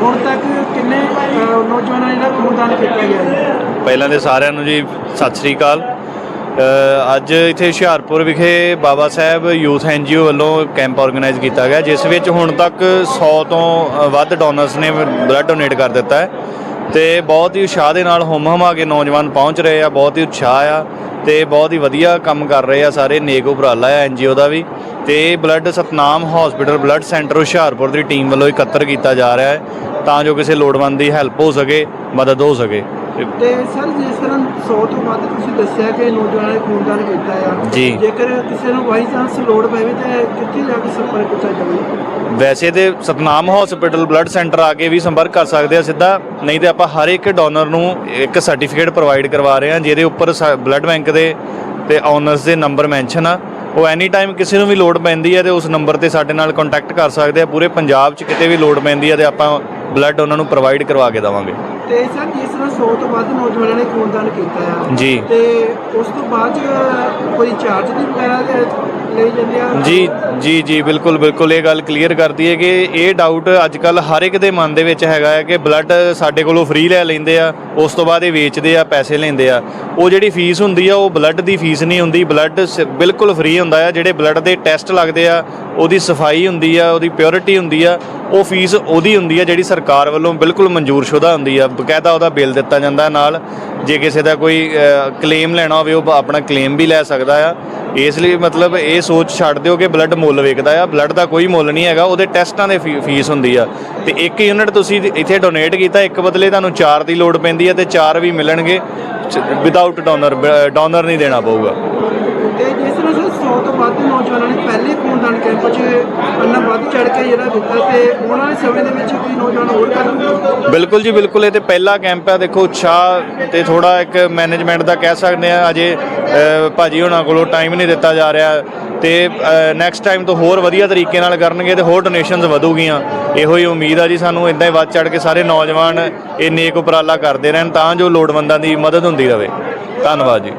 ਹੁਣ ਤੱਕ ਕਿੰਨੇ ਅ, ਨੌਜਵਾਨਾਂ ਨੇ ਜਿਹੜਾ ਖੂਨਦਾਨ ਕੀਤਾ ਗਿਆ ਹੈ?
ਪਹਿਲਾਂ ਦੇ ਸਾਰਿਆਂ ਨੂੰ ਜੀ ਸਤਿ ਸ੍ਰੀ ਅਕਾਲ। ਅ, ਅੱਜ ਇੱਥੇ ਹੁਸ਼ਿਆਰਪੁਰ ਵਿਖੇ ਬਾਬਾ ਸਾਹਿਬ ਯੂਥ ਐਨਜੀਓ ਵੱਲੋਂ ਕੈਂਪ ਆਰਗੇਨਾਈਜ਼ ਕੀਤਾ ਗਿਆ ਜਿਸ ਵਿੱਚ ਹੁਣ ਤੱਕ 100 ਤੋਂ ਵੱਧ ਡੋਨਰਸ ਨੇ ਬਲੱਡ ਡੋਨੇਟ ਕਰ ਦਿੱਤਾ ਹੈ। ਤੇ ਬਹੁਤ ਹੀ ਉਤਸ਼ਾਹ ਦੇ ਨਾਲ ਹੁਮ ਹਮਾ ਕੇ ਨੌਜਵਾਨ ਪਹੁੰਚ ਰਹੇ ਆ, ਬਹੁਤ ਹੀ ਉਤਸ਼ਾਹ ਆ ਤੇ ਬਹੁਤ ਹੀ ਵਧੀਆ ਕੰਮ ਕਰ ਰਹੇ ਆ ਸਾਰੇ ਨੇਕ ਉਪਰਾਲਾ ਆ ਐਨਜੀਓ ਦਾ ਵੀ ਤੇ blood Satnam hospital blood centre Hoshiarpur ਦੀ ਟੀਮ ਵੱਲੋਂ ਇਕੱਤਰ ਕੀਤਾ ਜਾ ਰਿਹਾ ਹੈ ਤਾਂ ਜੋ ਕਿਸੇ ਲੋੜਵੰਦ ਦੀ ਹੈਲਪ ਹੋ ਸਕੇ, ਮਦਦ ਹੋ ਸਕੇ। ਤੇ
ਸਰ ਜਿਸ ਤਰ੍ਹਾਂ 100 ਤੋਂ ਵੱਧ ਤੁਸੀਂ ਦੱਸਿਆ ਕਿ ਨੌਜਵਾਨਾਂ ਨੇ ਖੂਨਦਾਨ ਕੀਤਾ ਆ।
ਜੀ।
ਜੇਕਰ ਕਿਸੇ ਨੂੰ ਬਾਈ ਚਾਂਸ ਲੋੜ ਪਵੇ ਤਾਂ ਕਿੱਥੇ ਜਾ ਕੇ ਸੰਪਰਕ ਕੀਤਾ ਜਾਵੇ?
ਵੈਸੇ ਤੇ ਸਤਨਾਮ ਹਸਪੀਟਲ ਬਲੱਡ ਸੈਂਟਰ ਆ ਕੇ ਵੀ ਸੰਪਰਕ ਕਰ ਸਕਦੇ ਆ ਸਿੱਧਾ ਨਹੀਂ ਤੇ ਆਪਾਂ ਹਰ ਇੱਕ ਡੋਨਰ ਨੂੰ ਇੱਕ ਸਰਟੀਫਿਕੇਟ ਪ੍ਰੋਵਾਈਡ ਕਰਵਾ ਰਹੇ ਹਾਂ ਜਿਹਦੇ ਉੱਪਰ ਬਲੱਡ ਬੈਂਕ ਦੇ ਤੇ ਓਨਰਸ ਦੇ ਨੰਬਰ ਮੈਂਸ਼ਨ ਆ। ਉਹ ਐਨੀ ਟਾਈਮ ਕਿਸੇ ਨੂੰ ਵੀ ਲੋੜ ਪੈਂਦੀ ਹੈ ਤੇ ਉਸ ਨੰਬਰ ਤੇ ਸਾਡੇ ਨਾਲ ਕੰਟੈਕਟ ਕਰ ਸਕਦੇ ਆ। ਪੂਰੇ ਪੰਜਾਬ 'ਚ ਕਿਤੇ ਵੀ ਲੋੜ ਪੈਂਦੀ ਹੈ ਤੇ ਆਪਾਂ ਬਲੱਡ ਉਹਨਾਂ ਨੂੰ ਪ੍ਰੋਵਾਈਡ ਕਰਵਾ ਕੇ ਦੇਵਾਂਗੇ।
ਤੇ ਸਰ ਜਿਸ ਤਰ੍ਹਾਂ 100 ਤੋਂ ਵੱਧ ਨੌਜਵਾਨਾਂ ਨੇ ਖੂਨਦਾਨ ਕੀਤਾ ਆ
ਜੀ।
ਤੇ ਉਸ ਤੋਂ ਬਾਅਦ ਕੋਈ ਚਾਰਜ ਦੀ ਵਗੈਰਾ ਲਈ ਜਾਂਦੇ ਆ?
ਜੀ ਜੀ ਜੀ ਬਿਲਕੁਲ ਬਿਲਕੁਲ ਇਹ ਗੱਲ ਕਲੀਅਰ ਕਰਦੀ ਹੈ ਕਿ ਇਹ ਡਾਊਟ ਅੱਜ ਕੱਲ ਹਰ ਇੱਕ ਦੇ ਮਨ ਦੇ ਵਿੱਚ ਹੈਗਾ ਹੈ ਕਿ ਬਲੱਡ ਸਾਡੇ ਕੋਲੋਂ ਫ੍ਰੀ ਲੈ ਲੈਂਦੇ ਆ ਉਸ ਤੋਂ ਬਾਅਦ ਇਹ ਵੇਚਦੇ ਆ ਪੈਸੇ ਲੈਂਦੇ ਆ। ਉਹ ਜਿਹੜੀ ਫੀਸ ਹੁੰਦੀ ਆ ਉਹ ਬਲੱਡ ਦੀ ਫੀਸ ਨਹੀਂ ਹੁੰਦੀ ਬਲੱਡ ਬਿਲਕੁਲ ਫ੍ਰੀ ਹੁੰਦਾ ਆ ਜਿਹੜੇ ਬਲੱਡ ਦੇ ਟੈਸਟ ਲੱਗਦੇ ਆ ਉਹਦੀ ਸਫ਼ਾਈ ਹੁੰਦੀ ਆ ਉਹਦੀ ਪਿਓਰਿਟੀ ਹੁੰਦੀ ਆ ਉਹ ਫੀਸ ਉਹਦੀ ਹੁੰਦੀ ਆ ਜਿਹੜੀ ਸਰਕਾਰ ਸਰਕਾਰ ਵੱਲੋਂ ਬਿਲਕੁਲ ਮਨਜ਼ੂਰਸ਼ੁਦਾ ਹੁੰਦੀ ਆ। ਬਕਾਇਦਾ ਉਹਦਾ ਬਿੱਲ ਦਿੱਤਾ ਜਾਂਦਾ ਨਾਲ। ਜੇ ਕਿਸੇ ਦਾ ਕੋਈ ਕਲੇਮ ਲੈਣਾ ਹੋਵੇ, ਉਹ ਆਪਣਾ ਕਲੇਮ ਵੀ ਲੈ ਸਕਦਾ ਆ। ਇਸ ਲਈ ਮਤਲਬ ਇਹ ਸੋਚ ਛੱਡ ਦਿਓ ਕਿ ਬਲੱਡ ਮੁੱਲ ਵਿਕਦਾ ਆ। ਬਲੱਡ ਦਾ ਕੋਈ ਮੁੱਲ ਨਹੀਂ ਹੈਗਾ, ਉਹਦੇ ਟੈਸਟਾਂ ਦੇ ਫੀ- ਫੀਸ ਹੁੰਦੀ ਆ। ਤੇ ਇੱਕ ਯੂਨਿਟ ਤੁਸੀਂ ਇੱਥੇ ਡੋਨੇਟ ਕੀਤਾ, ਇੱਕ ਬਦਲੇ ਤੁਹਾਨੂੰ ਚਾਰ ਦੀ ਲੋੜ ਪੈਂਦੀ ਹੈ ਤੇ ਚਾਰ ਵੀ ਮਿਲਣਗੇ। ਵਿਦਆਊਟ ਡੋਨਰ ਡੋਨਰ ਨਹੀਂ ਦੇਣਾ ਪਊਗਾ
ਤੇ ਜਿਸ ਤਰ੍ਹਾਂ ਸਰ 100 ਤੋਂ ਵੱਧ ਨੇ ਪਹਿਲੇ ਖੂਨਦਾਨ ਕੈਂਪ 'ਚ ਇੰਨਾ ਵੱਧ ਚੜ ਕੇ ਜਿਹੜਾ ਦਿੱਤਾ ਤੇ ਆਉਣ ਵਾਲੇ ਸਮੇਂ ਦੇ ਵਿੱਚ ਕੋਈ ਨੌਜਵਾਨ ਹੋਰ ਕਰਨਗੇ
ਬਿਲਕੁਲ ਜੀ ਬਿਲਕੁਲ। ਇਹ ਤੇ ਪਹਿਲਾ ਕੈਂਪ ਹੈ ਦੇਖੋ ਉਤਸ਼ਾਹ ਤੇ ਥੋੜਾ ਇੱਕ ਮੈਨੇਜਮੈਂਟ ਦਾ ਕਹਿ ਸਕਦੇ ਆ ਅਜੇ ਅ, ਭਾਜੀ ਉਹਨਾਂ ਕੋਲੋਂ ਟਾਈਮ ਨਹੀਂ ਦਿੱਤਾ ਜਾ ਰਿਹਾ। ਤੇ ਨੈਕਸਟ ਟਾਈਮ ਤੋਂ ਹੋਰ ਵਧੀਆ ਤਰੀਕੇ ਨਾਲ ਕਰਨਗੇ ਤੇ ਹੋਰ ਡੋਨੇਸ਼ਨਸ ਵਧੂਗੀਆਂ। ਇਹੋ ਹੀ ਉਮੀਦ ਆ ਜੀ ਸਾਨੂੰ। ਇਦਾਂ ਹੀ ਵੱਧ ਚੜ ਕੇ ਸਾਰੇ ਨੌਜਵਾਨ ਇਹ ਨੇਕ ਉਪਰਾਲਾ ਕਰਦੇ ਰਹਿਣ ਤਾਂ ਜੋ ਲੋੜਵੰਦਾਂ ਦੀ ਮਦਦ ਹੁੰਦੀ ਰਹੇ ਧੰਨਵਾਦ ਜੀ।